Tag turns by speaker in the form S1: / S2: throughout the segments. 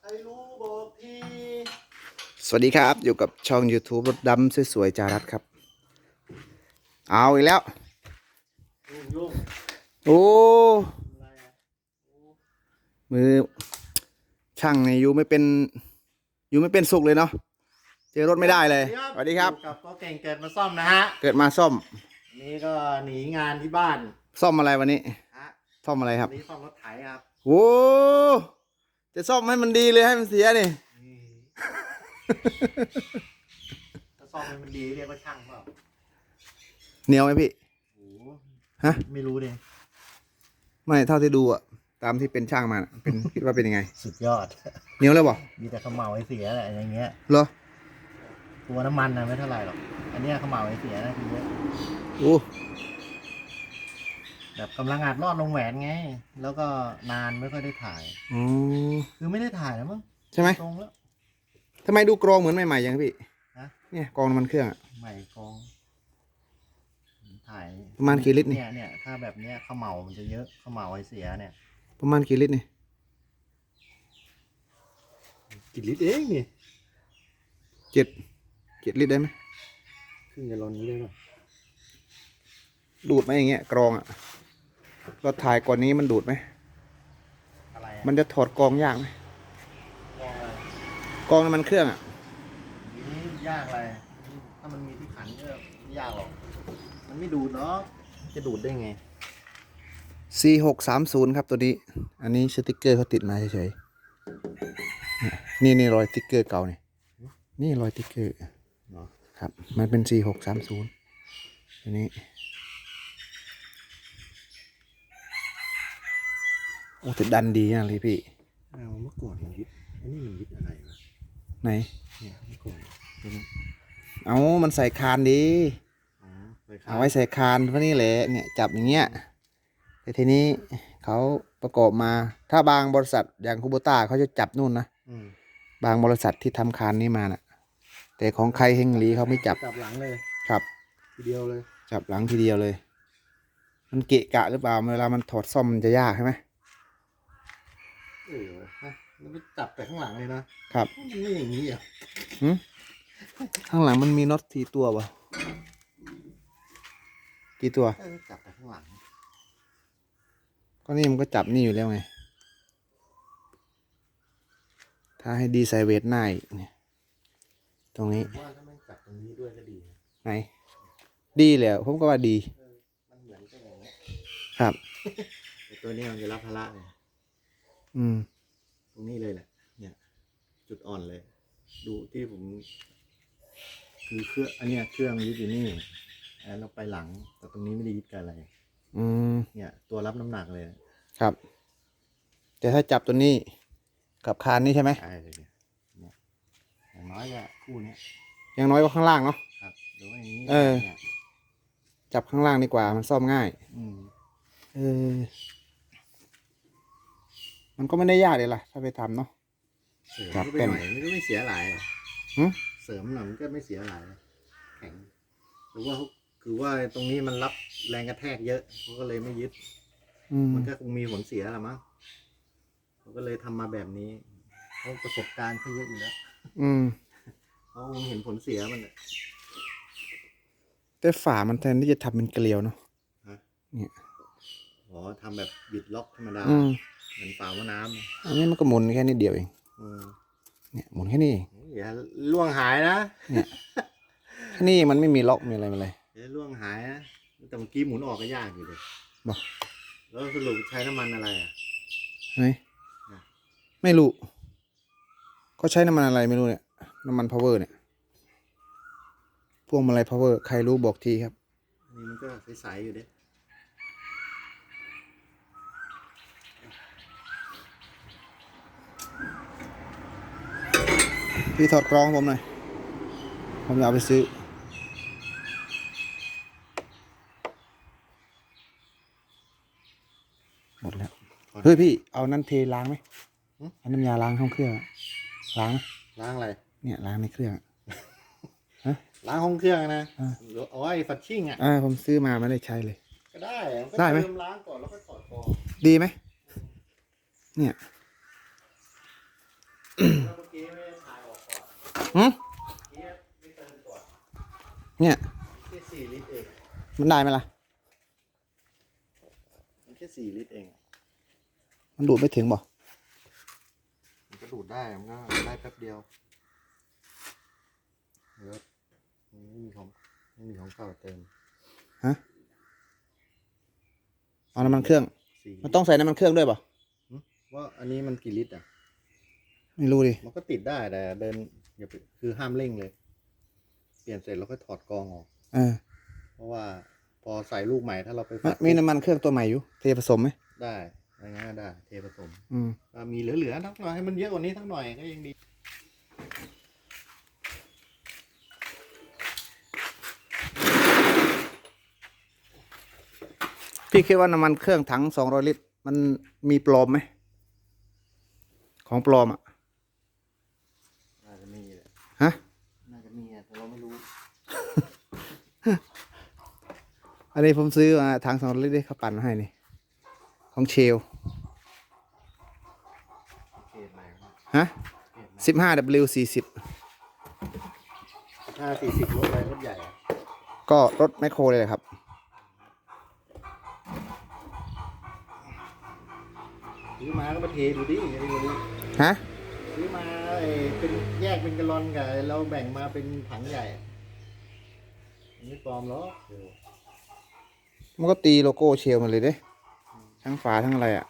S1: ใครรู้บอกที
S2: สวัสดีครับอยู่กับช่อง YouTube รถดำสวยๆจารัสครับ เอาอีกแล้ว
S1: ยุ่งยุ่ง
S2: โอ้
S1: อะไรอะ
S2: มือ ช่างเนี่ยอยู่ไม่เป็น อยู่ไม่เป็นสุขเลยเนาะเจอรถไม่ได้เลยสวัสดีครับ
S1: อยู่กับก็เก่งเกิดมาซ่อมนะฮะ
S2: เกิดมาซ่อม
S1: วันนี้ก็หนีงานที่บ้าน
S2: ซ่อมอะไรวันนี้
S1: ฮะ
S2: ซ่อมอะไรครับ
S1: วันนี้ซ่อมรถไถครับ
S2: โอ้ จะซ่อมให้มันดีเลยให้มันเสียนี่
S1: นี่ ถ้าซ่อมให้มันดีเรียกว่าช่างเปล่า
S2: เหนียวไหมพี่
S1: โอ้โห
S2: ฮะ
S1: ไม่รู้เลย
S2: ไม่เท่าที่ดูอะตามที่เป็นช่างมาน่ะเป็น คิดว่าเป็นยังไง
S1: สุดยอด
S2: เหนียวแล้วบ่
S1: มีแต่เขมเหลาไอ้เสียแหละอย่างเงี้ย
S2: เหรอ
S1: ตัวน้ำมันนะไม่เท่าไหร่หรอก อันเนี้ยเขมเหลาไอ้เสียนะทีเนี้ย
S2: โอ้
S1: แบบกำลังอัดรอดลงแหวนไง แล้วก็นานไม่ค่อยได้ถ่าย
S2: อ๋อ
S1: คือไม่ได้ถ่ายแล้วมั้ง
S2: ใช่ไหม
S1: ตรงแล้ว
S2: ทำไมดูกรองเหมือนใหม่ๆอย่างพี่
S1: ฮะ
S2: เนี่ยกรองน้ำมันเครื่องอะ
S1: ใหม่กองถ่าย
S2: ประมาณกี่ลิตรนี่
S1: เนี่ยเนี่ยถ้าแบบเนี้ยเขมเหลามันจะเยอะเขมเหลาไอ้เสียเนี่ย
S2: ประมาณกี่ลิตรนี่
S1: กี่ลิตรเองนี่
S2: เจ็ดเจ็ดลิตรได้ไหม
S1: ครึ่งกะลอนนี้ได้ป่ะ
S2: ดูดไหมอย่างเงี้ยกรองอะ เราถ่ายก่อนนี้มันดูดไหม
S1: อะไรอะ
S2: มันจะถอดกรองยากไหม
S1: กองอะไร
S2: กรองน้ำมันเครื่องอะ
S1: ทีนี้ยากอะไร ถ้ามันมีที่ขันก็ไม่ยากหรอก มันไม่ดูดเนาะ จะดูดได้ไง
S2: C หกสามศูนย์ครับตัวนี้ อันนี้สติกเกอร์เขาติดมาเฉยๆเนี่ยนี่นี่รอยสติกเกอร์เก่านี่ นี่รอยสติกเกอร์
S1: เนาะ
S2: ครับ มันเป็น C หกสามศูนย์ตัวนี้ โอ้แต่ดันดีนะเลยพี่
S1: อ้าวเมื่อก่อนมันยึดอันนี้มันยึดอะไรวะ
S2: ไหน
S1: เนี่ยเมื่อก่อนตัวนี้
S2: เอามันใส่คานดี
S1: อ๋อเคยขย
S2: เอาไว้ใส่คานเพราะนี่แหละเนี่ยจับอย่างเงี้ยแต่ทีนี้เขาประกอบมา ถ้าบางบริษัทอย่างคูโบต้าเขาจะจับนู่นนะ
S1: อืม
S2: บางบริษัทที่ทำคานนี้มาน่ะ แต่ของใครเฮงหลีเขาไม่จับ
S1: จับหลังเลย
S2: ครับ
S1: ทีเดียวเลย
S2: จับหลังทีเดียวเลย มันเกะกะหรือเปล่า เวลามันถอดซ่อมมันจะยากใช่ไหม
S1: เออฮะแล้วไปจับแต่ข้างหลังเลยนะครับ มันไม่อย่างนี้อะ
S2: หึข้างหลังมันมีน็อตสี่ตัวป่ะกี่ตัว
S1: เออจับแต่ข้างหลัง
S2: ก็นี่มันก็จับนี่อยู่แล้วไง ถ้าให้ดีไซเวทหน้าอีกเนี่ย ตรงนี้
S1: ผมว่าถ้าไม่จับตรงนี้ด้วยก็ดีนะ
S2: ไหน ดีแล้วผมก็ว่าดี
S1: มันเหมือนกันอย่างเงี้ย
S2: ครับ
S1: แต่ตัวนี้มันจะรับภาระเลย
S2: อืม
S1: ตรงนี้เลยแหละ เนี่ย จุดอ่อนเลย ดูที่ผม คือเครื่องอันเนี้ยเครื่องยึดอยู่นี่แล้วเราไปหลัง แต่ตรงนี้ไม่ได้ยึดกับอะไร
S2: อืม
S1: เนี่ย ตัวรับน้ำหนักเลย
S2: ครับ แต่ถ้าจับตัวนี้กับคานนี้ใช่ไหม
S1: ใช่เลยเนี่ยเนี่ยอย่างน้อยก็คู่เนี้ย
S2: ยังน้อยกว่าข้างล่างเนาะ
S1: ครับหรือว่าอย่างนี้
S2: เออ
S1: นี่ย
S2: จับข้างล่างดีกว่ามันซ่อมง่าย
S1: อืม
S2: เออ มันก็ไม่ได้ยากเลยล่ะ ถ้าไปทำเนาะ
S1: เสริม
S2: ครับ
S1: เข้าไป
S2: เป็น
S1: หน่อยมันก็ไม่เสียหลาย
S2: หึ
S1: เสริมหน่อยมันก็ไม่เสียหลาย แข็งหรือว่าเขาคือว่าตรงนี้มันรับแรงกระแทกเยอะเขาก็เลยไม่ยึด
S2: อืม
S1: มันก็คงมีผลเสียแหละมั้งเขาก็เลยทำมาแบบนี้เขาประสบการณ์เขาเยอะอยู่แล้ว
S2: อืม
S1: เขาคงเห็นผลเสียมันน่ะ
S2: แต่ฝามันแทนที่จะทำเป็นเกลียวเนาะ
S1: ฮะ
S2: เนี่ย
S1: อ๋อทำแบบบิดล็อกธรรมดา
S2: อืม
S1: เหมือนฝาว่าน้ำอะ
S2: อันนี้มันก็หมุนแค่นิดเดียวเอง
S1: อืม
S2: เนี่ยหมุนแค่นี้เอง
S1: อย่าล่วงหายนะ
S2: แค่นี้มันไม่มีล็อกมีอะไรมาเลย
S1: อย่าล่วงหายนะแต่เมื่อกี้หมุนออกก็ยากอยู่เลย
S2: บอก
S1: แล้วสรุปใช้น้ำมันอะไรอะ
S2: ไหน
S1: นะ
S2: ไม่รู้เขาใช้น้ำมันอะไรไม่รู้เนี่ยน้ำมันพาวเวอร์เนี่ยพวงมาลัยพาวเวอร์ใครรู้บอกทีครับ
S1: อันนี้มันก็ใสๆอยู่เด้
S2: พี่ถอดกรองให้ผมหน่อย ผมจะเอาไปซื้อ หมดแล้ว เฮ้ยพี่เอานั่นเทล้างไหมเอาน้ำยาล้างห้องเครื่องอะล้างไหม
S1: ล้างอะไร
S2: เนี่ยล้างในเครื่องอะ
S1: ล้างห้องเครื่องนะ
S2: อ่า
S1: หรือเอาไว้ฟัดชิ่งอะ
S2: อ่าผมซื้อมาไม่ได้ใช้เลย
S1: ก็ได้อะก็
S2: ได้ไหม
S1: เติมล้างก่อนแล้วก็ถอดกรอง
S2: ดีไหมเนี่ย เนี่ยมันได้ไหมล่ะ
S1: มันแค่สี่ลิตรเอง
S2: มันดูดไม่ถึงบ่
S1: มันก็ดูดได้ มันก็ได้แป๊บเดียวเดี๋ยวไม่มีของไม่มีของเก่าเติม
S2: ฮะเอาน้ำมันเครื่องมันต้องใส่น้ำมันเครื่องด้วยบ่ะ
S1: ว่าอันนี้มันกี่ลิตรอะ
S2: ไม่รู้ดิ
S1: มันก็ติดได้แต่เดิน อย่าไปคือห้ามเร่งเลย เปลี่ยนเสร็จแล้วก็ถอดกรองออก
S2: เออ
S1: เพราะว่าพอใส่ลูกใหม่ถ้าเราไป
S2: มัน
S1: ฝัด
S2: มีน้ำมันเครื่องตัวใหม่อยู่เทผสมไหม
S1: ได้อะไรเงี้ยได้ เทผสม
S2: อืม
S1: อะมีเหลือๆทั้งหน่อยให้มันเยอะกว่านี้ทั้งหน่อยก็ยังดี
S2: พี่คิดว่าน้ำมันเครื่องถังสองร้อยลิตร มันมีปลอมไหม ของปลอมอะ
S1: น่าจะมีแหละ
S2: ฮะ
S1: น่าจะมีอะแต่เราไม่รู้
S2: อันนี้ผมซื้อมาถังสองร้อยลิตรเขาปั่นมาให้นี่ ของเชล
S1: เขตไหนวะ
S2: ฮะ
S1: เขตไหน
S2: สิบห้า W สี่สิบ
S1: ห้าสี่สิบรถอะไรรถใหญ่อะ
S2: ก็รถแมคโครเลยแหละครับ
S1: ซื้อมาก็มาเทดูดิยังไม่รู้
S2: ฮะ
S1: ซื้อมาไอ้เป็นแยกเป็นกะลอนกับเราแบ่งมาเป็นถังใหญ่อะมันไม่ปลอมหรอกเออ
S2: มันก็ตีโลโก้เชลมาเลยเด้ทั้งฝาทั้งอะไรอะ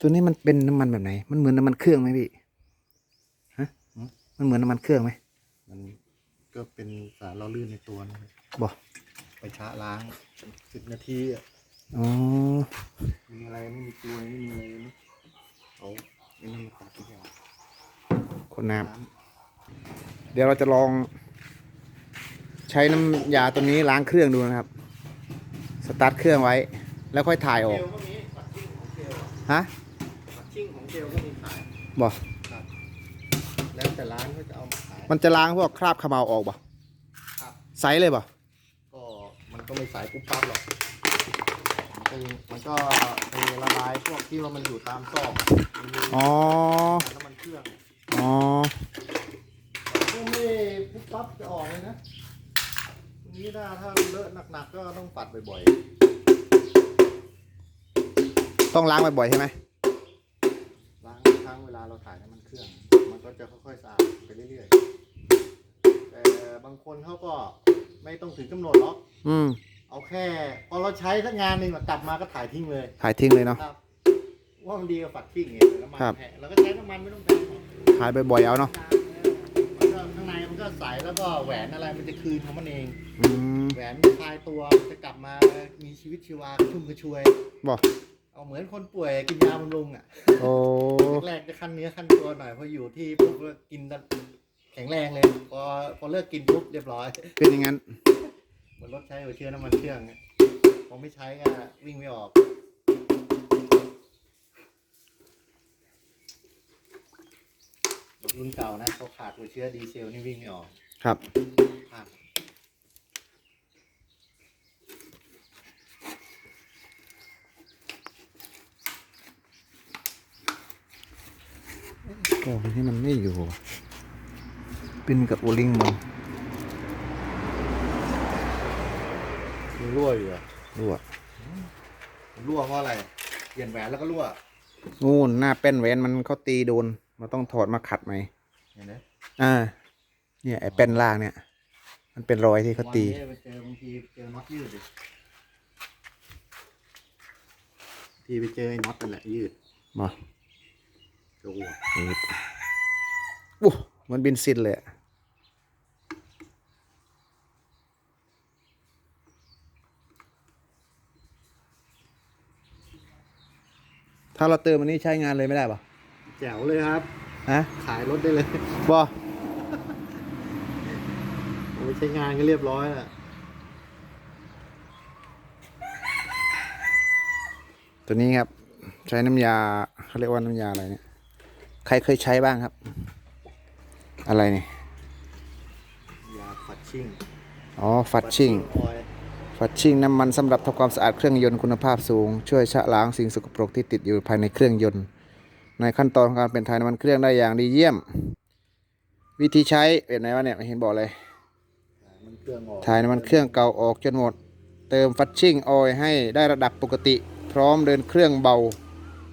S2: ตัวนี้มันเป็นน้ำมันแบบไหน มันเหมือนน้ำมันเครื่องไหมพี่ฮะมันเหมือนน้ำมันเครื่องไหม
S1: มันก็เป็นสารเราลื่นในตัวนะครับ
S2: บ่
S1: ไปชะล้างสิบนาทีอะ
S2: อ๋อ
S1: มีอะไรไม่มีตัวไม่มีอะไรไม่เอาไอ้นี่มาตัดทุกอย่าง
S2: คนน้ำเดี๋ยวเราจะลอง ใช้น้ำยาตัวนี้ล้างเครื่องดูนะครับ สตาร์ทเครื่องไว้ แล้วค่อยถ่ายอ
S1: เก
S2: อก
S1: ลก็มีปัดชิ่งของเกลอะ
S2: ฮะ
S1: ปัดชิ่งของเกลก็มีขาย
S2: บ่
S1: ครับแล้วแต่ร้านก็จะเอามาขาย
S2: มันจะล้างพวกคราบขมเหลาออกบ่
S1: ครับ
S2: ไซส์เลยบ่
S1: ก็มันก็ไม่สายปุ๊บปั๊บหรอก มันก็ยังมันก็ไปละลายพวกที่ว่ามันอยู่ตามซอกมันมี
S2: อ๋อ
S1: น้ำมันเครื่อง
S2: อ๋อ
S1: ก็ไม่ปุ๊บปั๊บจะออกเลยนะ ตรงนี้ถ้าถ้าเลอะหนักๆก็ต้องปัดบ่อย
S2: ต้องล้างบ่อยๆใช่ไหม
S1: ๆล้างทุกครั้งเวลาเราถ่ายน้ำมันเครื่อง มันก็จะค่อยๆสะอาดไปเรื่อยๆแต่บางคนเขาก็ไม่ต้องถึงกำหนดหรอก
S2: อืม
S1: เอาแค่ พอเราใช้สักงานหนึ่งอะกลับมาก็ถ่ายทิ้งเลย
S2: ถ่ายทิ้งเลยเนาะ
S1: ครับว่ามันดีกว่าฝัดทิ้งไงน้ำมัน
S2: ครับ
S1: แพงแล้วก็ใช้น้ำมันไม่ต้องแพงหรอก
S2: ถ่ายบ่อยๆเอาเนาะ
S1: มันก็ ข้างในมันก็ใสแล้วก็แหวนอะไรมันจะคืนของมันเอง
S2: อืม
S1: แหวนคลายตัวมันจะกลับมามีชีวิตชีวากระชุ่มกระชวย
S2: บ่
S1: เอาเหมือนคนป่วยกินยาบำรุงอะ
S2: โอ้
S1: แรกๆจะขั้นเนื้อขั้นตัวหน่อยพออยู่ที่ปุ๊บก็กินแข็งแรงเลยพอพอเลิกกินปุ๊บเรียบร้อย
S2: เป็นอย่างนั้น
S1: เหมือนรถใช้หัวเชื้อน้ำมันเครื่องอะพอไม่ใช้ก็วิ่งไม่ออก รถรุ่นเก่านะเขาขาดหัวเชื้อดีเซลนี่วิ่งไม่ออก
S2: ครับ
S1: พลาด
S2: กล่องที่มันไม่อยู่อะเป็นกับโอลิงมัน
S1: มันรั่วอยู่อะ
S2: รั่ว
S1: มันรั่วเพราะอะไรเปลี่ยนแหวนแล้วก็รั่ว
S2: งูนหน้าแป้นแหวนมันเขาตีโดน มันต้องถอดมาขัดไหม
S1: เห็นไหม
S2: อ่า เนี่ยไอ้แป้นล่างเนี่ย มันเป็นรอยที่เขาตี
S1: วันนี้ไปเจอบางทีเจอน็อตยืดดิทีไปเจอไอ้น็อตนั่นแหละยืด
S2: มา
S1: จะอ้วก
S2: อืดอู้มันบินซินเลยอะถ้าเราเติมอันนี้ใช้งานเลยไม่ได้ปะ
S1: แจ๋วเลยครับ
S2: ฮะ
S1: ขายรถได้เลย
S2: บอ
S1: โอ้ยใช้งานก็เรียบร้อยแล้ว
S2: ตัวนี้ครับ ใช้น้ำยาเขาเรียกว่าน้ำยาอะไรเนี่ย ใครเคยใช้บ้างครับ อะไรเนี่ย
S1: ยาขัดชิ่ง
S2: อ๋อฟัดชิ่ง
S1: ออยล์
S2: ฟัดชิ่งน้ำมันสำหรับทำความสะอาดเครื่องยนต์คุณภาพสูง ช่วยชะล้างสิ่งสกปรกที่ติดอยู่ภายในเครื่องยนต์ ในขั้นตอนของการเป็นถ่ายน้ำมันเครื่องได้อย่างดีเยี่ยม วิธีใช้เป็นไหนวะเนี่ยไม่เห็นบอกเลยถ่ายน้ำมันเครื่องเก่าออกจนหมด เติมฟัชชิ่งออยให้ได้ระดับปกติ พร้อมเดินเครื่องเบา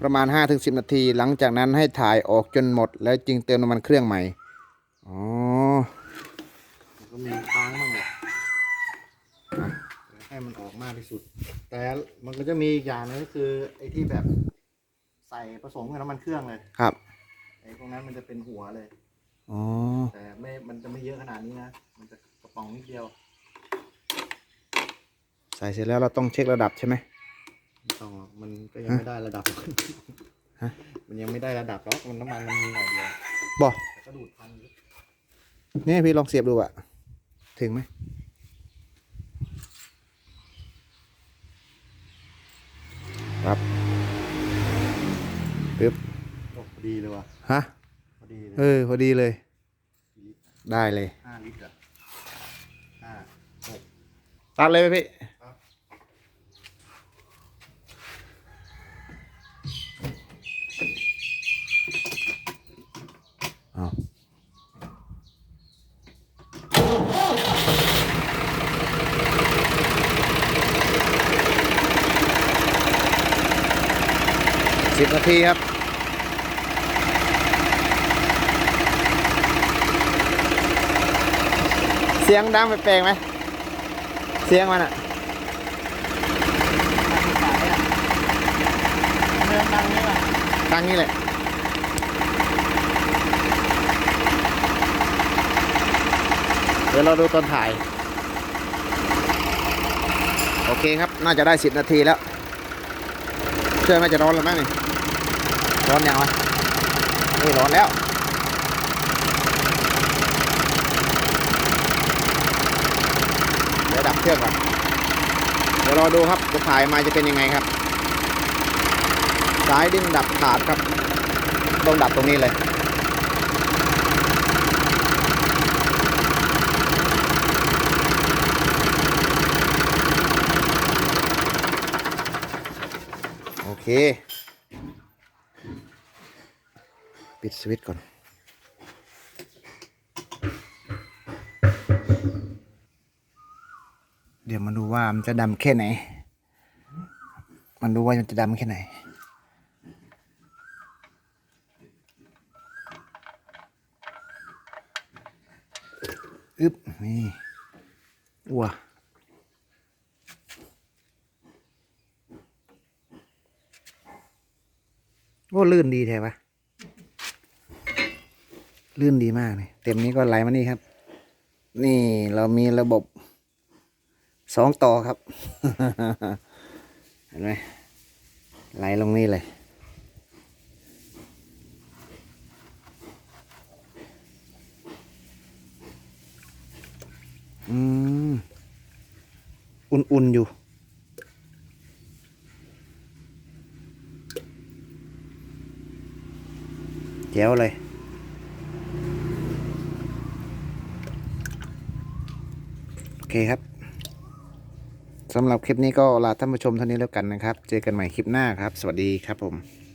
S2: ประมาณ 5-10 นาที หลังจากนั้นให้ถ่ายออกจนหมด แล้วจึงเติมน้ำมันเครื่องใหม่ อ๋อ
S1: มันก็มีค้างบ้างแหละให้มันออกมากที่สุด แต่มันก็จะมีอีกอย่างหนึงก็คือไอ้ที่แบบ ใส่ผสมกับน้ำมันเครื่องเลย
S2: ครับ
S1: ไอ้พวกนั้นมันจะเป็นหัวเลย
S2: อ๋อ
S1: แต่ไม่มันจะไม่เยอะขนาดนี้นะมันจะกระป๋องนิดเดียว
S2: ใส่เสร็จแล้วเราต้องเช็คระดับใช่ไหม
S1: ไม่ต้องหรอกมันก็ยังไม่ได้ระดับ
S2: ฮะ
S1: มันยังไม่ได้ระดับหรอกมันน้ำมันมันมีหน่อยเดียว
S2: บอก
S1: แต่ก็ดูดพันอยู่
S2: นี่พี่ลองเสียบดูอะถึงไหมครับ ปึ๊บ
S1: โอ้พอดีเลยว่ะ
S2: ฮะ
S1: พอดีเล
S2: เอยอพอดีเลย ได้เลย
S1: ห้าลิตรอะห้าหก
S2: ตัดเลยไหมพี่
S1: ครับ
S2: อ้าวสิบ นาทีครับ เสียงดังแปลกๆไหม เสียงมันอะ
S1: เรื่องดังนี่แหละ
S2: ดังนี่แหละเดี๋ยวเราดูตอนถ่าย โอเคครับ น่าจะได้สิบนาทีแล้วเครื่องน่าจะร้อนแล้วมั้งนี่ ร้อนยังวะนี่ร้อนแล้วเดี๋ยวดับเครื่องก่อนเดี๋ยวรอดูครับจะถ่ายมาจะเป็นยังไงครับสายดึงดับขาดครับต้องดับตรงนี้เลยโอเค ปิดสวิตช์ก่อนเดี๋ยวมาดูว่ามันจะดำแค่ไหน มันดูว่ามันจะดำแค่ไหน อึ๊บนี่อ้วโอ้ลื่นดีแท้ปะ ลื่นดีมากเลยเต็มนี้ก็ไหลมานี่ครับ นี่เรามีระบบสองต่อครับ เห็นไหมไหลลงนี่เลย อืม อุ่นๆ อยู่แจ๋วเลย โอ เคครับสำหรับคลิปนี้ก็ลาท่านผู้ชมเท่านี้แล้วกันนะครับ เจอกันใหม่คลิปหน้าครับ สวัสดีครับผม